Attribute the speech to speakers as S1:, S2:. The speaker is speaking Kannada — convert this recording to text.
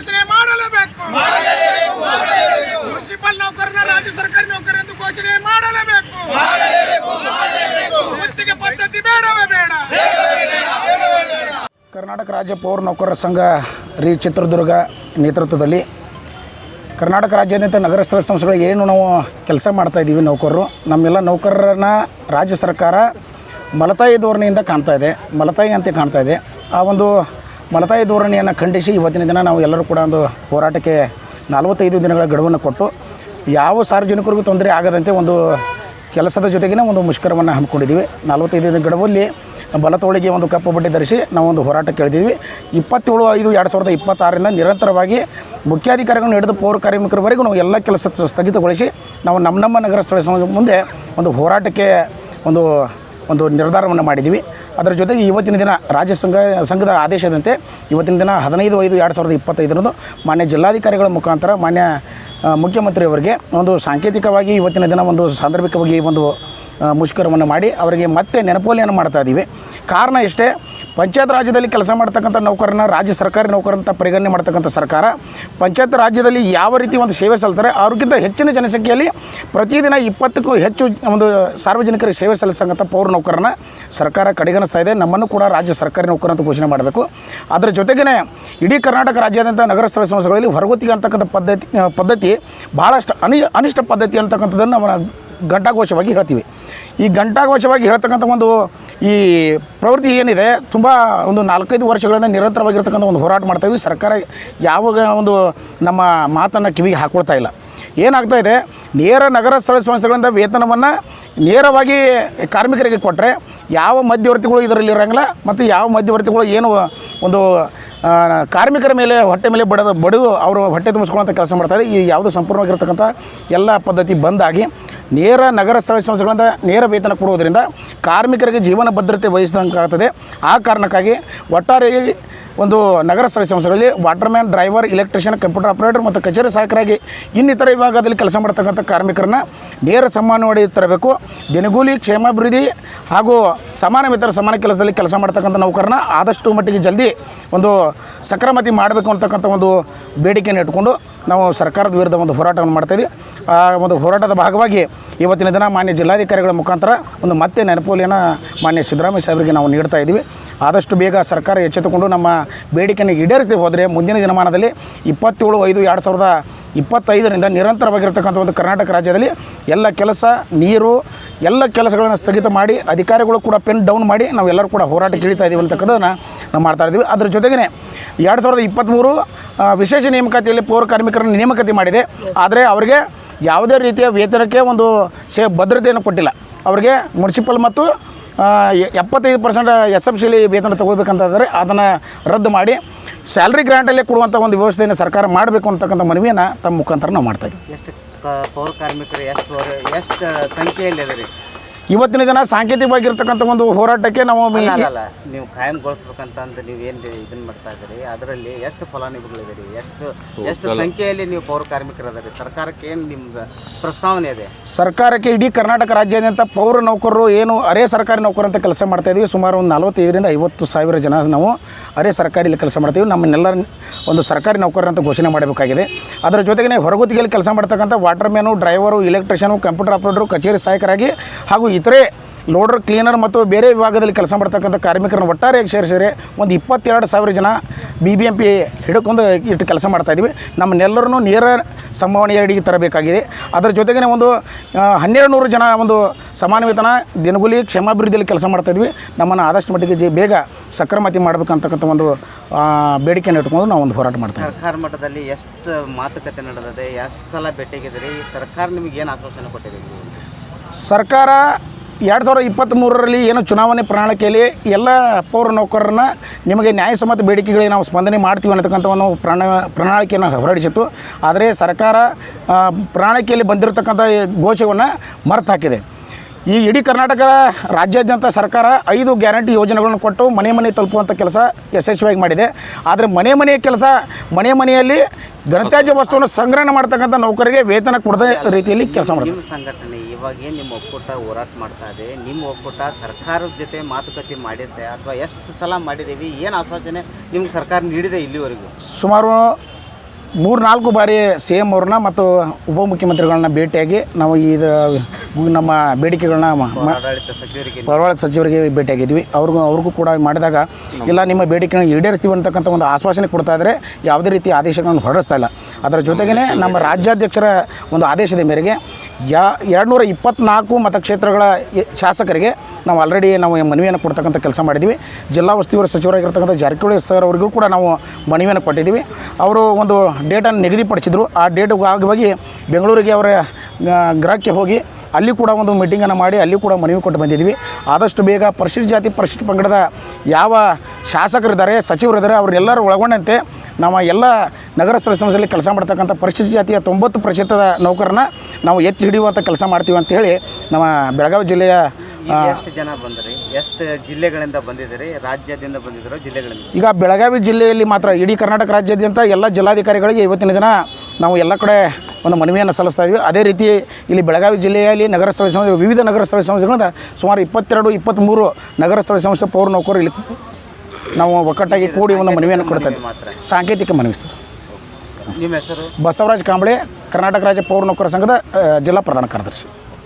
S1: ಘೋಷಣೆ ಮಾಡಲೇಬೇಕು. ಮುನ್ಸಿಪಲ್ ನೌಕರನ ರಾಜ್ಯ ಸರ್ಕಾರಿ ನೌಕರ ಎಂದು ಘೋಷಣೆ ಮಾಡಲೇಬೇಕು. ಗುತ್ತಿಗೆ ಪದ್ಧತಿ ಬೇಡವೇ ಬೇಡ.
S2: ಕರ್ನಾಟಕ ರಾಜ್ಯ ಪೌರ ನೌಕರರ ಸಂಘ ರೀ ಚಿತ್ರದುರ್ಗ ನೇತೃತ್ವದಲ್ಲಿ ಕರ್ನಾಟಕ ರಾಜ್ಯಾದ್ಯಂತ ನಗರ ಸ್ಥಳ ಸಂಸ್ಥೆಗಳಿಗೆ ಏನು ನಾವು ಕೆಲಸ ಮಾಡ್ತಾ ಇದ್ದೀವಿ ನೌಕರರು ನಮ್ಮೆಲ್ಲ ನೌಕರರನ್ನ ರಾಜ್ಯ ಸರ್ಕಾರ ಮಲತಾಯಿ ಧೋರಣೆಯಿಂದ ಕಾಣ್ತಾ ಇದೆ ಮಲತಾಯಿ ಅಂತ ಕಾಣ್ತಾ ಇದೆ. ಆ ಒಂದು ಮಲತಾಯಿ ಧೋರಣೆಯನ್ನು ಖಂಡಿಸಿ ಇವತ್ತಿನ ದಿನ ನಾವು ಎಲ್ಲರೂ ಕೂಡ ಒಂದು ಹೋರಾಟಕ್ಕೆ ನಲವತ್ತೈದು ದಿನಗಳ ಗಡುವನ್ನು ಕೊಟ್ಟು ಯಾವ ಸಾರ್ವಜನಿಕರಿಗೂ ತೊಂದರೆ ಆಗದಂತೆ ಒಂದು ಕೆಲಸದ ಜೊತೆಗಿನ ಒಂದು ಮುಷ್ಕರವನ್ನು ಹಮ್ಮಿಕೊಂಡಿದ್ದೀವಿ. ನಲವತ್ತೈದು ದಿನ ಗಡುವಲ್ಲಿ ಬಲತೋಳಿಗೆ ಒಂದು ಕಪ್ಪು ಬಟ್ಟೆ ಧರಿಸಿ ನಾವು ಒಂದು ಹೋರಾಟ ಕೇಳಿದ್ದೀವಿ ಇಪ್ಪತ್ತೇಳು ಐದು ಎರಡು ಸಾವಿರದ ಇಪ್ಪತ್ತಾರರಿಂದ ನಿರಂತರವಾಗಿ ಮುಖ್ಯಾಧಿಕಾರಿಗಳನ್ನು ಹಿಡಿದು ಪೌರ ಕಾರ್ಮಿಕರವರೆಗೂ ನಾವು ಎಲ್ಲ ಕೆಲಸ ಸ್ಥಗಿತಗೊಳಿಸಿ ನಾವು ನಮ್ಮ ನಮ್ಮ ನಗರ ಸ್ಥಳ ಮುಂದೆ ಒಂದು ಹೋರಾಟಕ್ಕೆ ಒಂದು ಒಂದು ನಿರ್ಧಾರವನ್ನು ಮಾಡಿದ್ದೀವಿ. ಅದರ ಜೊತೆಗೆ ಇವತ್ತಿನ ದಿನ ರಾಜ್ಯ ಸಂಘ, ಸಂಘದ ಆದೇಶದಂತೆ ಇವತ್ತಿನ ದಿನ ಹದಿನೈದು ಐದು ಎರಡು ಸಾವಿರದ ಇಪ್ಪತ್ತೈದರಂದು ಮಾನ್ಯ ಜಿಲ್ಲಾಧಿಕಾರಿಗಳ ಮುಖಾಂತರ ಮಾನ್ಯ ಮುಖ್ಯಮಂತ್ರಿಯವರಿಗೆ ಒಂದು ಸಾಂಕೇತಿಕವಾಗಿ ಇವತ್ತಿನ ದಿನ ಒಂದು ಸಾಂದರ್ಭಿಕವಾಗಿ ಒಂದು ಮುಷ್ಕರವನ್ನು ಮಾಡಿ ಅವರಿಗೆ ಮತ್ತೆ ನೆನಪೋಲಿಯನ್ನು ಮಾಡ್ತಾ ಇದ್ದೀವಿ. ಕಾರಣ ಇಷ್ಟೇ, ಪಂಚಾಯತ್ ರಾಜ್ಯದಲ್ಲಿ ಕೆಲಸ ಮಾಡ್ತಕ್ಕಂಥ ನೌಕರನ್ನ ರಾಜ್ಯ ಸರ್ಕಾರಿ ನೌಕರಂತ ಪರಿಗಣನೆ ಮಾಡ್ತಕ್ಕಂಥ ಸರ್ಕಾರ, ಪಂಚಾಯತ್ ರಾಜ್ಯದಲ್ಲಿ ಯಾವ ರೀತಿ ಒಂದು ಸೇವೆ ಸಲ್ತಾರೆ, ಅವ್ರಿಗಿಂತ ಹೆಚ್ಚಿನ ಜನಸಂಖ್ಯೆಯಲ್ಲಿ ಪ್ರತಿದಿನ ಇಪ್ಪತ್ತಕ್ಕೂ ಹೆಚ್ಚು ಒಂದು ಸಾರ್ವಜನಿಕರಿಗೆ ಸೇವೆ ಸಲ್ಲಿಸ್ತಕ್ಕಂಥ ಪೌರ ನೌಕರನ ಸರ್ಕಾರ ಕಡೆಗಣಿಸ್ತಾ ಇದೆ. ನಮ್ಮನ್ನು ಕೂಡ ರಾಜ್ಯ ಸರ್ಕಾರಿ ನೌಕರ ಅಂತ ಘೋಷಣೆ ಮಾಡಬೇಕು. ಅದರ ಜೊತೆಗೇ ಇಡೀ ಕರ್ನಾಟಕ ರಾಜ್ಯಾದ್ಯಂತ ನಗರ ಸ್ಥಳ ಸಂಸ್ಥೆಗಳಲ್ಲಿ ಹೊರಗುತ್ತಿಗೆ ಅಂತಕ್ಕಂಥ ಪದ್ಧತಿ ಪದ್ಧತಿ ಭಾಳಷ್ಟು ಅನಿ, ಅನಿಷ್ಟ ಪದ್ಧತಿ ಅಂತಕ್ಕಂಥದ್ದನ್ನು ನಾವು ಘಂಟಾಘೋಷವಾಗಿ ಹೇಳ್ತೀವಿ. ಈ ಘಂಟಾಘೋಷವಾಗಿ ಹೇಳ್ತಕ್ಕಂಥ ಒಂದು ಈ ಪ್ರವೃತ್ತಿ ಏನಿದೆ, ತುಂಬ ಒಂದು ನಾಲ್ಕೈದು ವರ್ಷಗಳಿಂದ ನಿರಂತರವಾಗಿರ್ತಕ್ಕಂಥ ಒಂದು ಹೋರಾಟ ಮಾಡ್ತಾಯಿದ್ವಿ ಸರ್ಕಾರ ಯಾವಾಗ ಒಂದು ನಮ್ಮ ಮಾತನ್ನು ಕಿವಿಗೆ ಹಾಕೊಳ್ತಾ ಇಲ್ಲ. ಏನಾಗ್ತಾ ಇದೆ, ನೇರ ನಗರ ಸ್ಥಳ ಸಂಸ್ಥೆಗಳಿಂದ ವೇತನವನ್ನು ನೇರವಾಗಿ ಕಾರ್ಮಿಕರಿಗೆ ಕೊಟ್ಟರೆ ಯಾವ ಮಧ್ಯವರ್ತಿಗಳು ಇದರಲ್ಲಿ ಇರೋಂಗಿಲ್ಲ ಮತ್ತು ಯಾವ ಮಧ್ಯವರ್ತಿಗಳು ಏನು ಒಂದು ಕಾರ್ಮಿಕರ ಮೇಲೆ, ಹೊಟ್ಟೆ ಮೇಲೆ ಬಡದು, ಬಡಿದು ಅವರು ಹೊಟ್ಟೆ ತುಂಬಿಸ್ಕೊಳ್ಳೋಂಥ ಕೆಲಸ ಮಾಡ್ತಾರೆ. ಈ ಯಾವುದು ಸಂಪೂರ್ಣವಾಗಿರ್ತಕ್ಕಂಥ ಎಲ್ಲ ಪದ್ಧತಿ ಬಂದಾಗಿ ನೇರ ನಗರ ಸ್ಥಳ ಸಂಸ್ಥೆಗಳಿಂದ ನೇರ ವೇತನ ಕೊಡುವುದರಿಂದ ಕಾರ್ಮಿಕರಿಗೆ ಜೀವನ ಭದ್ರತೆ ವಹಿಸಿದಂಗೆ ಆಗ್ತದೆ ಆ ಕಾರಣಕ್ಕಾಗಿ ಒಟ್ಟಾರೆ ಒಂದು ನಗರ ಸ್ಥಳ ಸಂಸ್ಥೆಗಳಲ್ಲಿ waterman, driver electrician computer operator ಮತ್ತು ಕಚೇರಿ ಸಹಾಯಕರಾಗಿ ಇನ್ನಿತರ ವಿಭಾಗದಲ್ಲಿ ಕೆಲಸ ಮಾಡ್ತಕ್ಕಂಥ ಕಾರ್ಮಿಕರನ್ನ ನೇರ ಸಮ್ಮಾನ ಮಾಡಿ ತರಬೇಕು. ದಿನಗೂಲಿ, ಕ್ಷೇಮಾಭಿವೃದ್ಧಿ ಹಾಗೂ ಸಮಾನ ಮಿತ್ರ ಸಮಾನ ಕೆಲಸದಲ್ಲಿ ಕೆಲಸ ಮಾಡ್ತಕ್ಕಂಥ ನೌಕರನ್ನ ಆದಷ್ಟು ಮಟ್ಟಿಗೆ ಜಲ್ದಿ ಒಂದು ಸಕ್ರಮತಿ ಮಾಡಬೇಕು ಅಂತಕ್ಕಂಥ ಒಂದು ಬೇಡಿಕೆಯನ್ನು ಇಟ್ಕೊಂಡು ನಾವು ಸರ್ಕಾರದ ವಿರುದ್ಧ ಒಂದು ಹೋರಾಟವನ್ನು ಮಾಡ್ತಾಯಿದ್ವಿ ಆ ಒಂದು ಹೋರಾಟದ ಭಾಗವಾಗಿ ಇವತ್ತಿನ ದಿನ ಮಾನ್ಯ ಜಿಲ್ಲಾಧಿಕಾರಿಗಳ ಮುಖಾಂತರ ಒಂದು ಮತ್ತೆ ನೆನಪೋಲಿಯನ್ನು ಮಾನ್ಯ ಸಿದ್ದರಾಮಯ್ಯ ಸಾಹೇಬರಿಗೆ ನಾವು ನೀಡ್ತಾ ಇದ್ದೀವಿ. ಆದಷ್ಟು ಬೇಗ ಸರ್ಕಾರ ಎಚ್ಚೆತ್ತುಕೊಂಡು ನಮ್ಮ ಬೇಡಿಕೆಯನ್ನು ಈಡೇರಿಸದೆ ಹೋದರೆ ಮುಂದಿನ ದಿನಮಾನದಲ್ಲಿ ಇಪ್ಪತ್ತೇಳು, ಐದು, ಎರಡು ಸಾವಿರದ ಇಪ್ಪತ್ತೈದರಿಂದ ನಿರಂತರವಾಗಿರ್ತಕ್ಕಂಥ ಒಂದು ಕರ್ನಾಟಕ ರಾಜ್ಯದಲ್ಲಿ ಎಲ್ಲ ಕೆಲಸ, ನೀರು, ಎಲ್ಲ ಕೆಲಸಗಳನ್ನು ಸ್ಥಗಿತ ಮಾಡಿ, ಅಧಿಕಾರಿಗಳು ಕೂಡ ಪೆನ್ ಡೌನ್ ಮಾಡಿ ನಾವೆಲ್ಲರೂ ಕೂಡ ಹೋರಾಟ ಕೇಳ್ತಾ ಇದ್ದೀವಿ ಅಂತಕ್ಕಂಥದ್ದನ್ನು ನಾವು ಮಾಡ್ತಾ ಇದ್ದೀವಿ. ಅದ್ರ ಜೊತೆಗೇ ಎರಡು ಸಾವಿರದ ಇಪ್ಪತ್ತ್ಮೂರು ವಿಶೇಷ ನೇಮಕಾತಿಯಲ್ಲಿ ಪೌರ ಕಾರ್ಮಿಕರನ್ನು ನೇಮಕಾತಿ ಮಾಡಿದೆ. ಆದರೆ ಅವರಿಗೆ ಯಾವುದೇ ರೀತಿಯ ವೇತನಕ್ಕೆ ಒಂದು ಸೇ ಭದ್ರತೆಯನ್ನು ಕೊಟ್ಟಿಲ್ಲ. ಅವರಿಗೆ ಮುನ್ಸಿಪಲ್ ಮತ್ತು ಎಪ್ಪತ್ತೈದು ಪರ್ಸೆಂಟ್ ಎಸ್ ಎಫ್ ಸಿಲಿ ವೇತನ ತಗೋಬೇಕಂತಂದರೆ ಅದನ್ನು ರದ್ದು ಮಾಡಿ ಸ್ಯಾಲ್ರಿ ಗ್ರ್ಯಾಂಟಲ್ಲೇ ಕೊಡುವಂಥ ಒಂದು ವ್ಯವಸ್ಥೆಯನ್ನು ಸರ್ಕಾರ ಮಾಡಬೇಕು ಅಂತಕ್ಕಂಥ ಮನವಿಯನ್ನು ತಮ್ಮ ಮುಖಾಂತರ ನಾವು ಮಾಡ್ತಾಯಿದ್ವಿ
S3: ಎಷ್ಟು ಪೌರ ಕಾರ್ಮಿಕರು ಎಷ್ಟು ಎಷ್ಟು ಸಂಖ್ಯೆಯಲ್ಲಿ
S2: ಇವತ್ತಿನ ದಿನ ಸಾಂಕೇತಿಕವಾಗಿರ್ತಕ್ಕಂಥ ಒಂದು ಹೋರಾಟಕ್ಕೆ ನಾವು
S3: ಅಲ್ಲ ನೀವು ಕಾಯಂಗೊಳಿಸ್ಬೇಕಂತ ನೀವು ಏನು ಇದನ್ನ ಮಾಡ್ತಾ ಇದ್ದೀರಿ? ಅದರಲ್ಲಿ ಎಷ್ಟು ಫಲಾನುಭವಿಗಳಿದ್ದೀರಿ ಎಷ್ಟು ಎಷ್ಟು ಸಂಖ್ಯೆಯಲ್ಲಿ ನೀವು ಪೌರ ಕಾರ್ಮಿಕರು ಅದರಿ ಸರ್ಕಾರಕ್ಕೆ ಏನು ನಿಮ್ಗೆ ಪ್ರಸ್ತಾವನೆ ಇದೆ?
S2: ಸರ್ಕಾರಕ್ಕೆ ಇಡೀ ಕರ್ನಾಟಕ ರಾಜ್ಯಾದ್ಯಂತ ಪೌರ ನೌಕರರು ಏನು ಅರೆ ಸರ್ಕಾರಿ ನೌಕರು ಅಂತ ಕೆಲಸ ಮಾಡ್ತಾ ಇದ್ದೀವಿ ಸುಮಾರು ಒಂದು ನಲವತ್ತೈದರಿಂದ ಐವತ್ತು ಸಾವಿರ ಜನ ನಾವು ಅರೆ ಸರ್ಕಾರಿಯಲ್ಲಿ ಕೆಲಸ ಮಾಡ್ತೀವಿ. ನಮ್ಮನ್ನೆಲ್ಲರ ಒಂದು ಸರ್ಕಾರಿ ನೌಕರರು ಅಂತ ಘೋಷಣೆ ಮಾಡಬೇಕಾಗಿದೆ. ಅದರ ಜೊತೆಗೆ ಹೊರಗುತ್ತಿಗೆಯಲ್ಲಿ ಕೆಲಸ ಮಾಡ್ತಕ್ಕಂಥ water man driver electrician computer operator ಕಚೇರಿ ಸಹಾಯಕರಾಗಿ ಹಾಗೂ ಇತರೆ ಲೋಡರ್ ಕ್ಲೀನರ್ ಮತ್ತು ಬೇರೆ ವಿಭಾಗದಲ್ಲಿ ಕೆಲಸ ಮಾಡ್ತಕ್ಕಂಥ ಕಾರ್ಮಿಕರನ್ನು ಒಟ್ಟಾರೆಯಾಗಿ ಸೇರಿಸಿದರೆ ಒಂದು ಇಪ್ಪತ್ತೆರಡು ಸಾವಿರ ಜನ ಬಿ ಬಿ ಎಂ ಪಿ ಹಿಡ್ಕೊಂಡು ಇಟ್ಟು ಕೆಲಸ ಮಾಡ್ತಾ ನಮ್ಮನ್ನೆಲ್ಲರೂ ನಮ್ಮನ್ನೆಲ್ಲರನ್ನು ನೇರ ಸಂಭಾವನೆಯ ಅಡಿಗೆ ತರಬೇಕಾಗಿದೆ. ಅದರ ಜೊತೆಗೆ ಒಂದು ಹನ್ನೆರಡು ನೂರು ಜನ ಒಂದು ಸಮಾನ ವೇತನ ದಿನಗೂಲಿ ಕ್ಷೇಮಾಭಿವೃದ್ಧಿಯಲ್ಲಿ ಕೆಲಸ ಮಾಡ್ತಾಯಿದ್ವಿ ನಮ್ಮನ್ನು ಆದಷ್ಟು ಮಟ್ಟಿಗೆ ಜಿ ಬೇಗ ಸಕ್ರಮತಿ ಮಾಡಬೇಕಂತಕ್ಕಂಥ ಒಂದು ಬೇಡಿಕೆಯನ್ನು ಇಟ್ಕೊಂಡು ನಾವು ಒಂದು ಹೋರಾಟ ಮಾಡ್ತೇವೆ
S3: ಸರ್ಕಾರ ಮಟ್ಟದಲ್ಲಿ ಎಷ್ಟು ಮಾತುಕತೆ ನಡೆದಿದೆ ಎಷ್ಟು ಸಲ ಭೇಟಿಗಿದ್ರಿ ಸರ್ಕಾರ ನಿಮಗೆ ಏನು ಆಶ್ವಾಸನೆ ಕೊಟ್ಟಿದೆ?
S2: ಸರ್ಕಾರ ಎರಡು ಸಾವಿರದ ಇಪ್ಪತ್ತ್ಮೂರರಲ್ಲಿ ಏನು ಚುನಾವಣೆ ಪ್ರಣಾಳಿಕೆಯಲ್ಲಿ ಎಲ್ಲ ಪೌರ ನೌಕರರನ್ನ ನಿಮಗೆ ನ್ಯಾಯಸಮ್ಮತ ಬೇಡಿಕೆಗಳಿಗೆ ನಾವು ಸ್ಪಂದನೆ ಮಾಡ್ತೀವಿ ಅನ್ನತಕ್ಕಂಥ ಒಂದು ಪ್ರಣ ಪ್ರಣಾಳಿಕೆಯನ್ನು ಹೊರಡಿಸಿತ್ತು. ಆದರೆ ಸರ್ಕಾರ ಪ್ರಣಾಳಿಕೆಯಲ್ಲಿ ಬಂದಿರತಕ್ಕಂಥ ಘೋಷವನ್ನು ಮರೆತು ಹಾಕಿದೆ. ಈ ಇಡೀ ಕರ್ನಾಟಕ ರಾಜ್ಯಾದ್ಯಂತ ಸರ್ಕಾರ ಐದು ಗ್ಯಾರಂಟಿ ಯೋಜನೆಗಳನ್ನು ಕೊಟ್ಟು ಮನೆ ಮನೆ ತಲುಪುವಂಥ ಕೆಲಸ ಯಶಸ್ವಿಯಾಗಿ ಮಾಡಿದೆ. ಆದರೆ ಮನೆ ಮನೆಯ ಕೆಲಸ ಮನೆ ಮನೆಯಲ್ಲಿ ಘನತ್ಯಾಜ್ಯ ವಸ್ತುವನ್ನು ಸಂಗ್ರಹಣೆ ಮಾಡ್ತಕ್ಕಂಥ ನೌಕರಿಗೆ ವೇತನ ಕೊಡದ ರೀತಿಯಲ್ಲಿ ಕೆಲಸ ಮಾಡ್ತಾರೆ
S3: ಸಂಘಟನೆ ಇವಾಗ ಏನು ನಿಮ್ಮ ಒಕ್ಕೂಟ ಹೋರಾಟ ಮಾಡ್ತಾ ಇದೆ? ನಿಮ್ಮ ಒಕ್ಕೂಟ ಸರ್ಕಾರದ ಜೊತೆ ಮಾತುಕತೆ ಮಾಡಿದ್ದೆ ಅಥವಾ ಎಷ್ಟು ಸಲ ಮಾಡಿದ್ದೀವಿ? ಏನು ಆಶ್ವಾಸನೆ ನಿಮ್ಗೆ ಸರ್ಕಾರ ನೀಡಿದೆ ಇಲ್ಲಿವರೆಗೂ?
S2: ಸುಮಾರು ಮೂರು ನಾಲ್ಕು ಬಾರಿ ಸಿ ಎಂ ಅವ್ರನ್ನ ಮತ್ತು ಉಪಮುಖ್ಯಮಂತ್ರಿಗಳನ್ನ ಭೇಟಿಯಾಗಿ ನಾವು ಇದು ನಮ್ಮ ಬೇಡಿಕೆಗಳನ್ನ ಪರವಾಳ ಸಚಿವರಿಗೆ ಭೇಟಿಯಾಗಿದ್ವಿ. ಅವ್ರಿಗೂ ಅವ್ರಿಗೂ ಕೂಡ ಮಾಡಿದಾಗ ಇಲ್ಲ ನಿಮ್ಮ ಬೇಡಿಕೆಗಳನ್ನ ಈಡೇರಿಸ್ತೀವಿ ಅಂತಕ್ಕಂಥ ಒಂದು ಆಶ್ವಾಸನೆ ಕೊಡ್ತಾ ಇದ್ದಾರೆ ಯಾವುದೇ ರೀತಿ ಆದೇಶಗಳನ್ನು ಹೊರಡಿಸ್ತಾ ಇಲ್ಲ. ಅದರ ಜೊತೆಗೇ ನಮ್ಮ ರಾಜ್ಯಾಧ್ಯಕ್ಷರ ಒಂದು ಆದೇಶದ ಮೇರೆಗೆ ಯಾ ಎರಡುನೂರ ಇಪ್ಪತ್ನಾಲ್ಕು ಮತಕ್ಷೇತ್ರಗಳ ಶಾಸಕರಿಗೆ ನಾವು ಆಲ್ರೆಡಿ ನಾವು ಮನವಿಯನ್ನು ಕೊಡ್ತಕ್ಕಂಥ ಕೆಲಸ ಮಾಡಿದ್ದೀವಿ. ಜಿಲ್ಲಾ ಉಸ್ತುವಾರಿ ಸಚಿವರಾಗಿರ್ತಕ್ಕಂಥ ಜಾರಕಿಹೊಳಿ ಸರ್ ಅವರಿಗೂ ಕೂಡ ನಾವು ಮನವಿಯನ್ನು ಕೊಟ್ಟಿದ್ದೀವಿ. ಅವರು ಒಂದು ಡೇಟನ್ನು ನಿಗದಿಪಡಿಸಿದರು. ಆ ಡೇಟ್ ಭಾಗವಾಗಿ ಬೆಂಗಳೂರಿಗೆ ಅವರ ಗ್ರಹಕ್ಕೆ ಹೋಗಿ ಅಲ್ಲಿ ಕೂಡ ಒಂದು ಮೀಟಿಂಗನ್ನು ಮಾಡಿ ಅಲ್ಲಿ ಕೂಡ ಮನವಿ ಕೊಟ್ಟು ಬಂದಿದ್ವಿ ಆದಷ್ಟು ಬೇಗ ಪರಿಶಿಷ್ಟ ಜಾತಿ, ಪರಿಶಿಷ್ಟ ಪಂಗಡದ ಯಾವ ಶಾಸಕರಿದ್ದಾರೆ, ಸಚಿವರಿದ್ದಾರೆ ಅವರೆಲ್ಲರೂ ಒಳಗೊಂಡಂತೆ ನಮ್ಮ ಎಲ್ಲ ನಗರ ಸ್ಥಳ ಸಂಸ್ಥೆಯಲ್ಲಿ ಕೆಲಸ ಮಾಡ್ತಕ್ಕಂಥ ಪರಿಶಿಷ್ಟ ಜಾತಿಯ ತೊಂಬತ್ತು ಪ್ರತಿಶತದ ನೌಕರನ್ನ ನಾವು ಎತ್ತಿ ಹಿಡಿಯುವಂಥ ಕೆಲಸ ಮಾಡ್ತೀವಿ ಅಂತ ಹೇಳಿ ನಮ್ಮ ಬೆಳಗಾವಿ ಜಿಲ್ಲೆಯ
S3: ಎಷ್ಟು ಜನ ಬಂದ್ರಿ? ಎಷ್ಟು ಜಿಲ್ಲೆಗಳಿಂದ ಬಂದಿದ್ದೀರಿ? ರಾಜ್ಯದಿಂದ ಬಂದಿದ್ದೀರೋ ಜಿಲ್ಲೆಗಳಿಂದ?
S2: ಈಗ ಬೆಳಗಾವಿ ಜಿಲ್ಲೆಯಲ್ಲಿ ಮಾತ್ರ ಇಡೀ ಕರ್ನಾಟಕ ರಾಜ್ಯಾದ್ಯಂತ ಎಲ್ಲ ಜಿಲ್ಲಾಧಿಕಾರಿಗಳಿಗೆ ಇವತ್ತಿನ ದಿನ ನಾವು ಎಲ್ಲ ಕಡೆ ಒಂದು ಮನವಿಯನ್ನು ಸಲ್ಲಿಸ್ತಾ ಇದ್ವಿ. ಅದೇ ರೀತಿ ಇಲ್ಲಿ ಬೆಳಗಾವಿ ಜಿಲ್ಲೆಯಲ್ಲಿ ನಗರ ಸ್ಥಳ ಸಂಸ್ಥೆ ವಿವಿಧ ನಗರ ಸ್ಥಳ ಸಂಸ್ಥೆಗಳಿಂದ ಸುಮಾರು ಇಪ್ಪತ್ತೆರಡು ಇಪ್ಪತ್ತ್ಮೂರು ನಗರ ಸ್ಥಳ ಸಂಸ್ಥೆ ಪೌರ ನೌಕರು ಇಲ್ಲಿ ನಾವು ಒಕ್ಕಟ್ಟಾಗಿ ಕೂಡಿ ಒಂದು ಮನವಿಯನ್ನು ಕೊಡ್ತಾ ಇದ್ವಿ. ಸಾಂಕೇತಿಕ ಮನವಿ ಸರ್.
S3: ನಿಮ್ಮ ಹೆಸರು?
S2: ಬಸವರಾಜ್ ಕಾಂಬಳೆ ಕರ್ನಾಟಕ ರಾಜ್ಯ ಪೌರ ನೌಕರ ಸಂಘದ ಜಿಲ್ಲಾ ಪ್ರಧಾನ ಕಾರ್ಯದರ್ಶಿ.